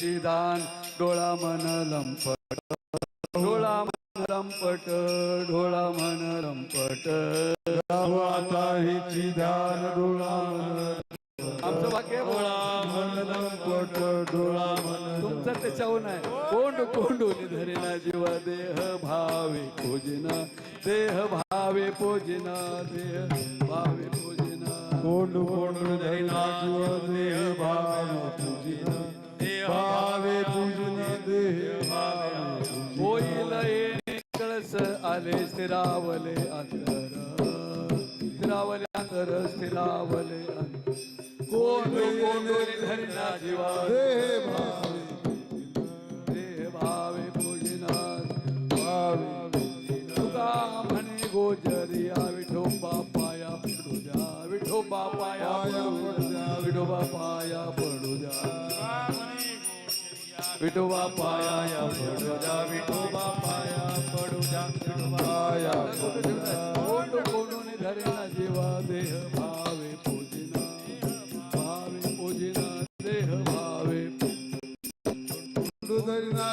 पाहिची दान डोळा मन लंपट डोळा मन लंपट डोळा मन लंपट. आता हिची ध्यान डोळा आमचं वाक्य डोळा मन लंपट डोळा मन तुमचं त्याच्याहून आहे. कोंड कोंडून धरेना जीव देह भावे पूजना देह भावे पूजना देह भावे पूजना. कोंड कोंड धैना जीव देह भावे आले स्थिरावले अंतर। स्थिरावले अंतर स्थिरावले अंतर। कोंड कोंडून धरेना जीवा देह भावे। देह भावे पूजना भावे तुका म्हणे गोजरिया विठोबा पाया पडू द्या विठोबा पाया पडू द्या विठोबा पाया पडू द्या। विठोबा पाया पडू द्या विठोबा पाया पडू द्या पाया कोंड कोंडून धरेना जीवा देह भावे पूजना भावे पूजना देह भावे कोंड धैना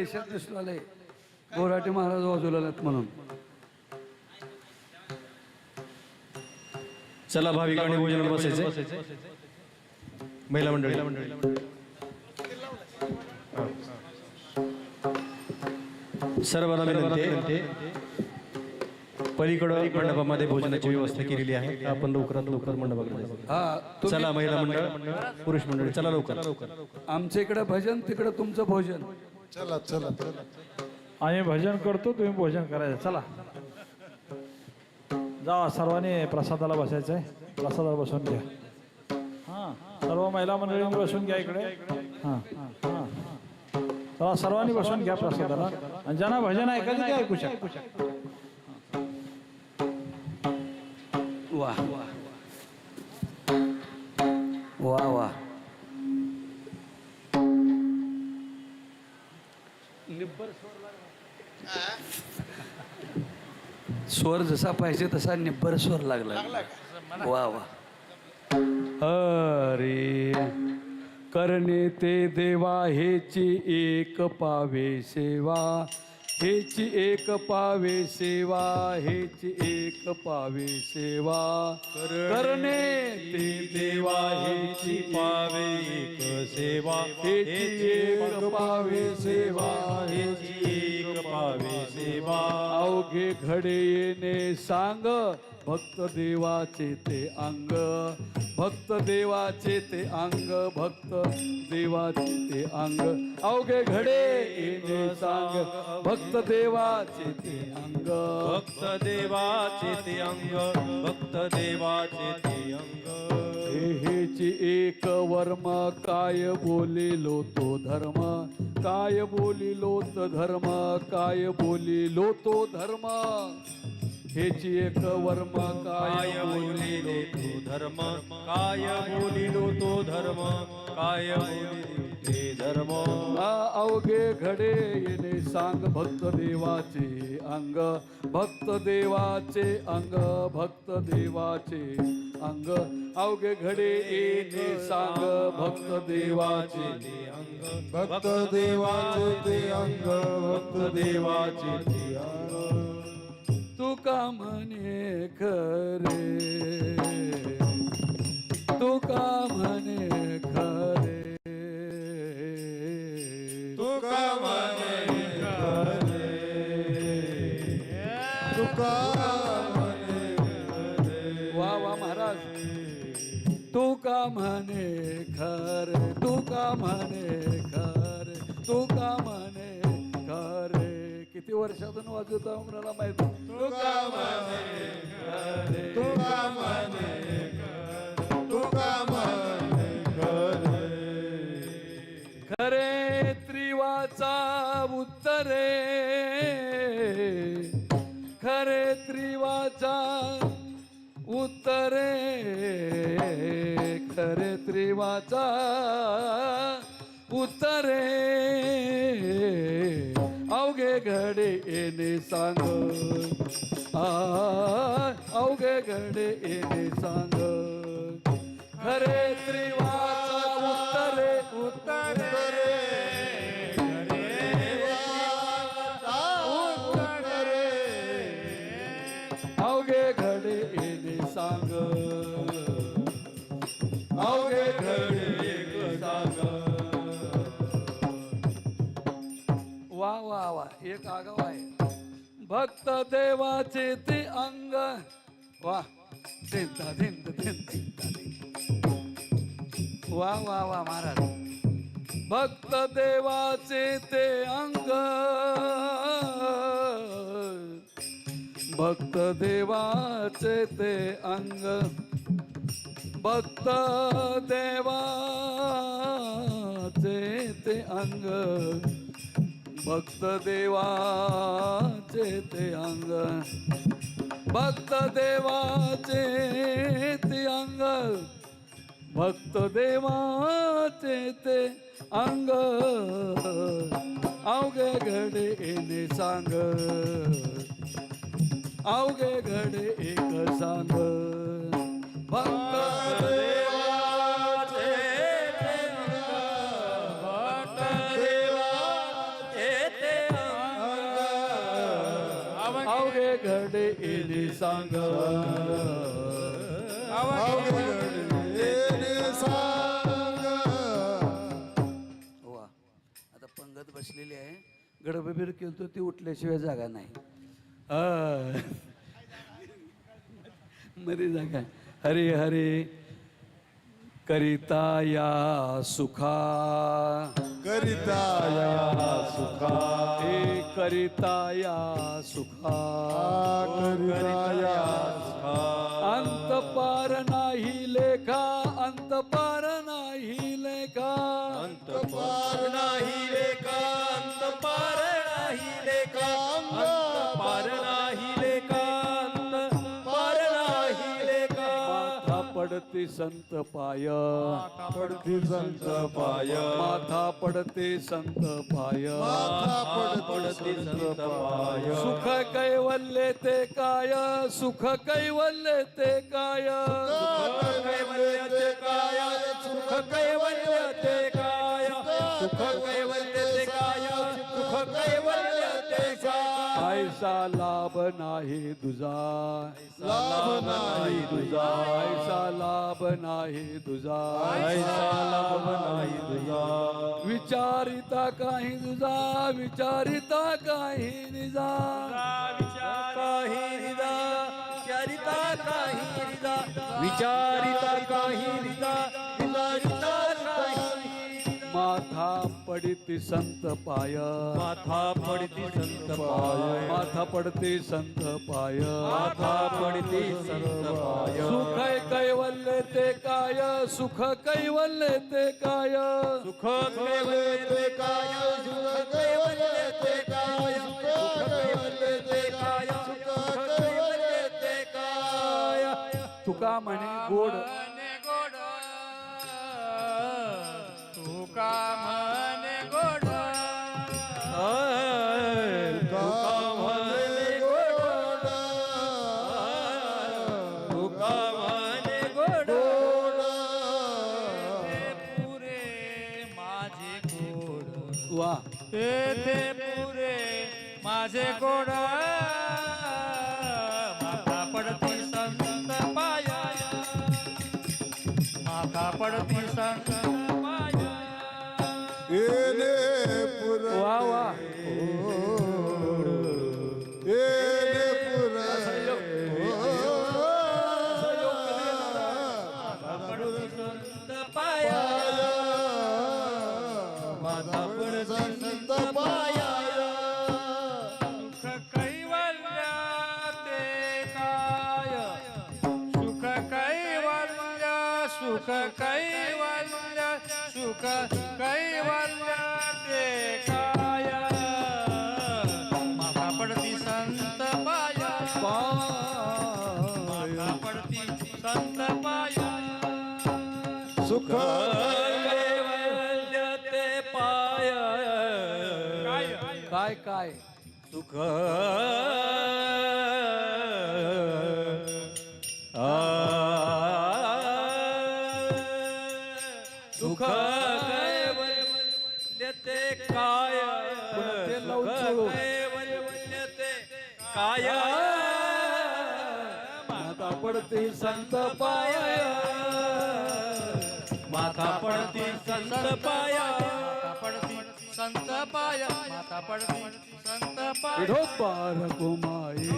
देशात नसलेले गोराटे महाराज बाजूला म्हणून. चला भाविकांनी भोजनाला बसायचे महिला मंडळी. सर्वांना विनंती. पलीकडं मंडपामध्ये भोजनाची व्यवस्था केलेली आहे. आपण लवकरात लवकर मंडपाकडे. हा चला महिला मंडळ पुरुष मंडळी चला लवकर. आमच्या इकडे भजन तिकडे तुमचं भोजन. चला चला चला. आम्ही भजन करतो तुम्ही भोजन करायचं. चला. जा सर्वांनी प्रसादाला बसायचं आहे प्रसादाला बसून घ्या. हां सर्व महिला मंडळी बसून घ्या इकडे. हां हां. हां सर्वांनी बसून घ्या प्रसादाला. आणि ज्यांना भजन ऐकायचं ते ऐकू शकता. स्वर जसा पाहिजे तसा निब्बर स्वर लागला. वा वा. अरे करणे ते देवा हेची एक पावे सेवा. हेची एक पावे सेवा हेची एक पावे सेवा. करणे ते देवा हेची पावे एक सेवा. हेची एक पावे सेवा हेची सेवा अवघे घडे येणे सांग. भक्त देवाचे ते अंग. भक्त देवाचे ते अंग. भक्त देवाचे ते अंग. अवघे घडे येणे सांग. भक्त देवाचे ते अंग. भक्त देवाचे ते अंग. भक्त देवाचे ते अंग. हेची एक वर्म काय बोलिलो तो धर्म? काय बोलिलो तो धर्म? काय बोलिलो तो धर्म? हेची एक वर्म काय बोलिलो तो धर्म? काय बोलिलो तो धर्म? काय बोलिलो ते धर्म. अवघे घडे येणे सांग भक्त देवाचे अंग. भक्त देवाचे अंग भक्त देवाचे अंग. अवघे घडे येणे सांग भक्त देवाचे अंग भक्त देवाचे ते अंग भक्त देवाचे ते अंग. तुका म्हणे खरे? तुका म्हणे खरे? खरे तुका म्हणे खरे तुका म्हणे खरे किती वर्षातून वाजवता मला माहीत? तुका म्हणे देवाचा उत्तरे अवघे घडे येणे सांग. अवघे घडे येणे सांग. खरे त्रिवा एक आगाव आहे भक्त देवाचे ते अंग वा दिंता दिंत दिंता वा वा वा महाराज। भक्त देवाचे ते अंग। भक्त देवाचे ते अंग। भक्त देवाचे ते अंग। भक्त देवाचे ते अंग. भक्त देवाचे ते अंग. भक्त देवाचे ते अंग. अवघे घडे येणे सांग. अवघे घडे एक सांग. भक्त देवा सांग. वा. आता पंगत बसलेली आहे. गडबबीर केलतो ती उठल्याशिवाय जागा नाही. मध्ये जागा. हरे हरे. करिता या सुखा। करिता या सुखा। हे करिता या सुखा। करिता या अंत पार नाही लेखा अंत पार नाही लेखा। अंत पार नाही संत पाय. पडती संत पाय. माथा पडते संत पाय. पडती संत पाय. सुख कैवल्य ते काय? सुख कैवल्य ते काय? कैवल्य ते काय? सुख कैवल्य ते काय? सुख कैवल्य ते काय? सुख काय? ऐसा लाभ नाही तुझा. लाभ नाही तुझा. ऐसा लाभ नाही तुझा. ऐसा लाभ नाही तुझा. विचारिता काही तुझा विचारिता काही निजा. काही निदा विचारिता काही निदा विचारिता काही काही माथा पडिती संत पाय. माथा पडती संत पाय. माथा पडते संत पाय. माथा पडती संत पाय. सुख कैवल्य ते काय? सुख कैवल्य ते काय? सुख कैवल्य ते काय? सुख कैवल्य ते काय? सुख कैवल्य ते काय? सुख कैवल्य ते काय? तुका म्हणे गोड गोड तुका म्हणे गोड तुका म्हणे सुख ते पाय. काय काय? सुख सुख ते काय? ते काय? माता पडते संत पाया. माथा पडती संत पाया। माथा पडती संत पाया। माथा पडती संत पाया विठोबार कुमाई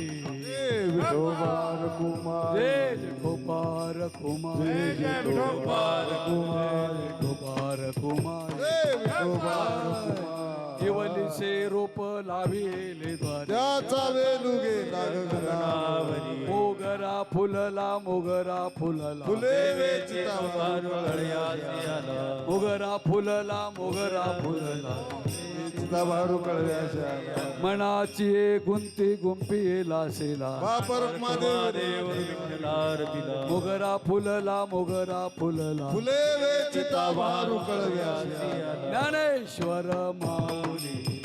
विठोबार कुमार। जय विठोबार कुमाई जय विठोबार कुमार। विठोबार कुमाई जय विठोबार कुमार केवलीचे रोप लाविले द्वारे. त्याचा वेलू गेला गगनावरी. मोगरा फुलला मोगरा फुलला. फुले वेचिता मोगरा फुलला मोगरा फुलला. मनाची गुंती गुंपी लासेला. मोगरा फुलला मोगरा फुलला. फुले वेचिता ज्ञानेश्वर माऊली.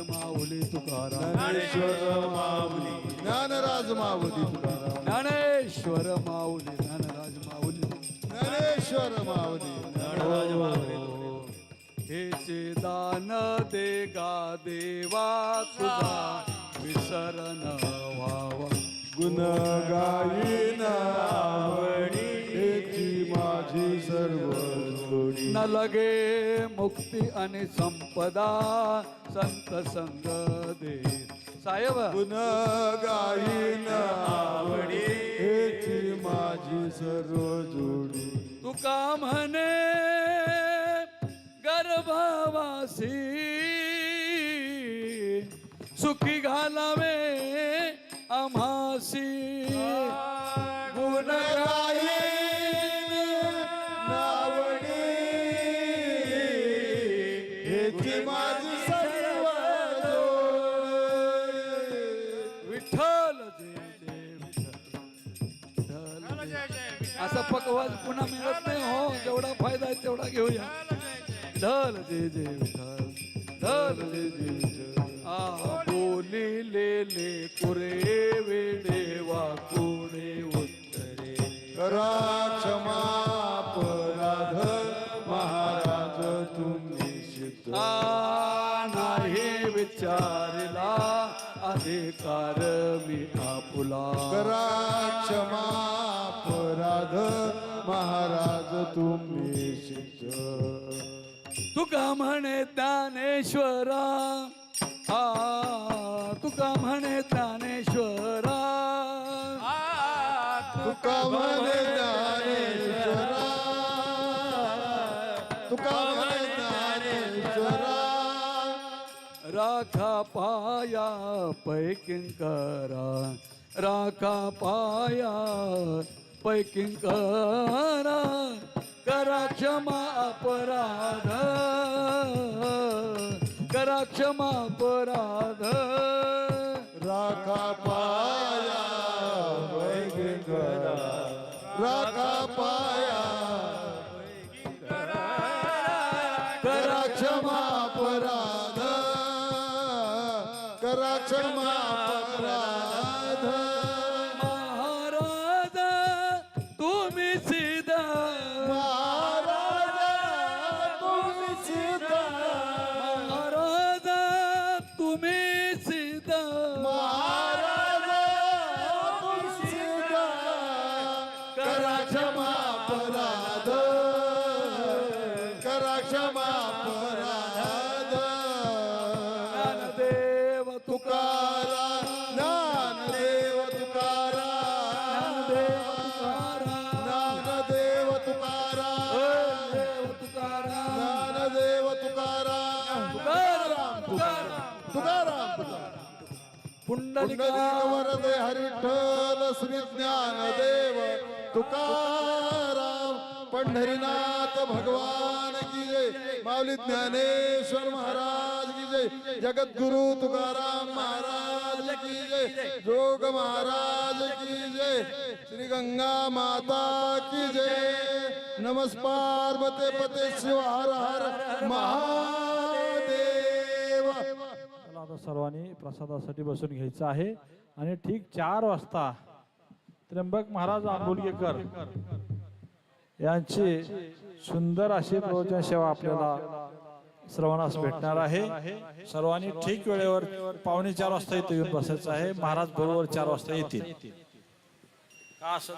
माऊली तुकाराम. ज्ञानेश्वर माऊली. ज्ञानराज माऊली तुकाराम. ज्ञानेश्वर माऊली. ज्ञानराज माऊली. ज्ञानेश्वर माऊली. हेचे दान दे गा देवा तुझा. विसरण व्हावा. गुण गायीन आवडी न लगे मुक्ती आणि संपदा संत संग दे. साहेब. गुण गायीन आवडी हेची माझी सर्व जोडी. तुका म्हणे गर्भवासी सुखी घालावे आम्हासी. असा पकवाज पुन्हा मिळत नाही. हो जेवढा फायदा आहे तेवढा घेऊया. ढल जय जय विठ्ठल ढल जय जय विठ्ठल आ बोलिलेले कुरे वेडे वाकुडे उत्तरे. करा क्षमा अपराध महाराज तुम्ही आ नाही विचारला अधिकार मी आपुला. करा तुका म्हणे ज्ञानेश्वरा. आ तुका म्हणे ज्ञानेश्वरा. तुका म्हणे तुका म्हणे राखा पाया पैकिंकरा राखा पाया पैकिंकरा करा क्षमा अपराध. करा क्षमा अपराध. राखा पा वरदे हरिठल श्री ज्ञानदेव तुकाराम पंढरीनाथ भगवान की जय. माऊली ज्ञानेश्वर महाराज की जय. जगद्गुरु तुकाराम महाराज की जय. जोग महाराज की जय. श्री गंगा माता की जय. नमस् पार्वते पते शिव हर हर महा आता सर्वांनी प्रसादासाठी बसून घ्यायचं आहे. आणि ठीक चार वाजता त्र्यंबक महाराज आंबोलगेकर यांची सुंदर अशी प्रवचन सेवा आपल्याला सर्वांनाच भेटणार आहे. सर्वांनी ठीक वेळेवर पावणे चार वाजता इथे येऊन बसायचं आहे. महाराज बरोबर चार वाजता येतील. का असं?